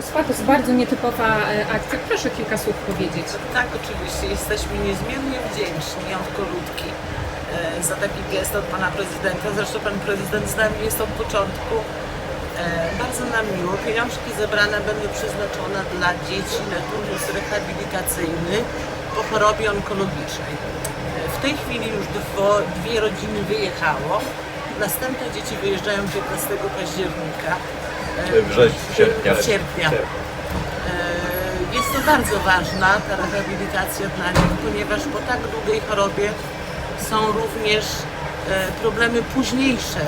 Egospatus, bardzo nietypowa e, akcja. Proszę kilka słów powiedzieć. Tak, oczywiście. Jesteśmy niezmiernie wdzięczni od Kolutki e, za taki gest od pana prezydenta. Zresztą pan prezydent z nami jest od początku. E, Bardzo nam miło. Pieniążki zebrane będą przeznaczone dla dzieci na turnus rehabilitacyjny po chorobie onkologicznej. W tej chwili już dwo, dwie rodziny wyjechało. Następne dzieci wyjeżdżają 15 października. Września, sierpnia. sierpnia. E, Jest to bardzo ważna ta rehabilitacja dla nich, ponieważ po tak długiej chorobie są również e, problemy późniejsze,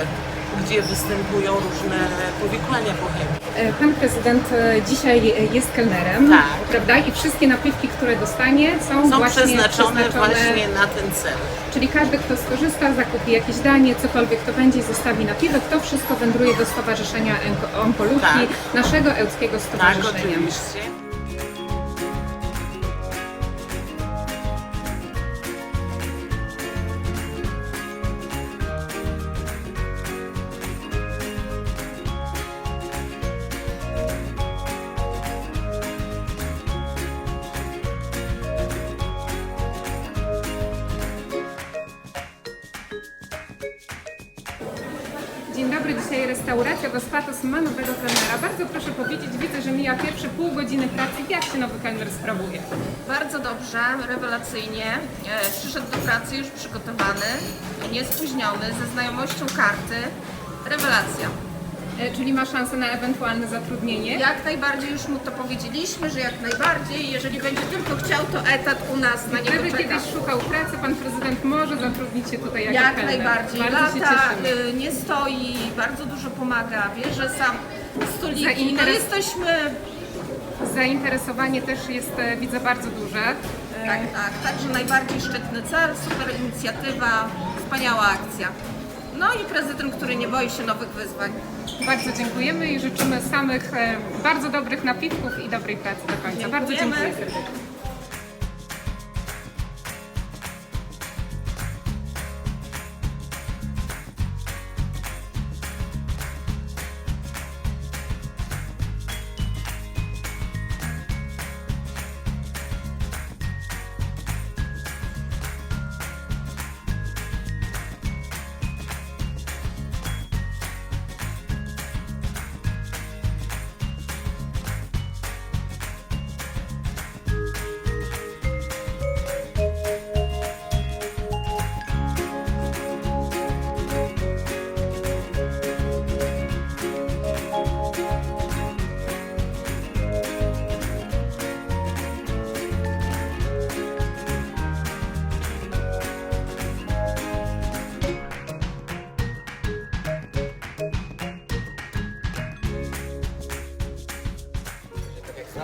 gdzie występują różne powikłania po chemii. E, Pan prezydent e, dzisiaj jest kelnerem, Tak. prawda? I wszystkie napiwki, które dostanie są, Są właśnie przeznaczone właśnie na ten cel. Czyli każdy, kto skorzysta, zakupi jakieś danie, cokolwiek to będzie i zostawi napiwek, to wszystko wędruje do Stowarzyszenia Onko- Onkologii, Tak. naszego ełckiego Tak, stowarzyszenia. oczywiście. Dzień dobry, dzisiaj restauracja Gospatos ma nowego kelnera. Bardzo proszę powiedzieć, widzę, że mija pierwsze pół godziny pracy. Jak się nowy kelner sprawuje? Bardzo dobrze, rewelacyjnie. E, Przyszedł do pracy już przygotowany, niespóźniony, ze znajomością karty. Rewelacja. E, Czyli ma szansę na ewentualne zatrudnienie? Jak najbardziej już mu to powiedzieliśmy, że jak najbardziej, jeżeli będzie tylko chciał, to etat u nas na Gdyby niego czeka. kiedyś szukał pracy, pan prezydent może zatrudnić się tutaj jako Jak kelner. najbardziej. Bardzo Lata, y, nie stoi, bardzo dużo pomaga, bierze sam stoliki. No Zainteres- jesteśmy, Zainteresowanie też jest, e, widzę, bardzo duże. Tak, tak, także najbardziej szczytny cel, super inicjatywa, wspaniała akcja. No i prezydent, który nie boi się nowych wyzwań. Bardzo dziękujemy i życzymy samych e, bardzo dobrych napiwków i dobrej pracy do końca. Bardzo Dziękujemy. dziękuję serdecznie.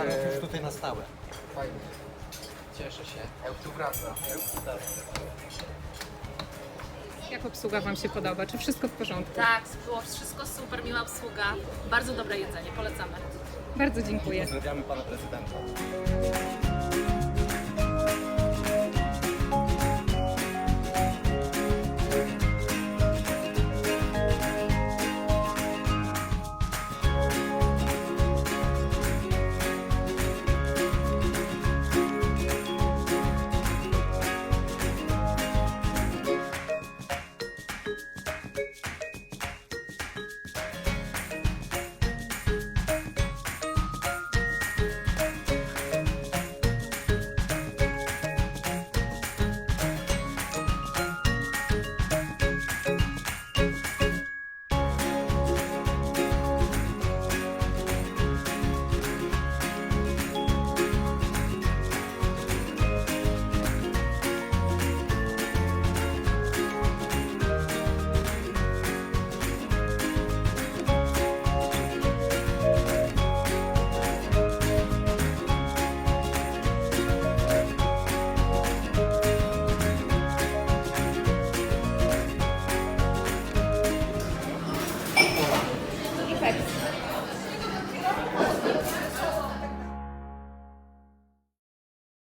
Znaleźć już tutaj na stałe. Fajnie. Cieszę się. Jak tu wraca. Jak obsługa Wam się podoba? Czy wszystko w porządku? Tak, było wszystko super, miła obsługa, bardzo dobre jedzenie, polecamy. Bardzo dziękuję. Pozdrawiamy pana prezydenta.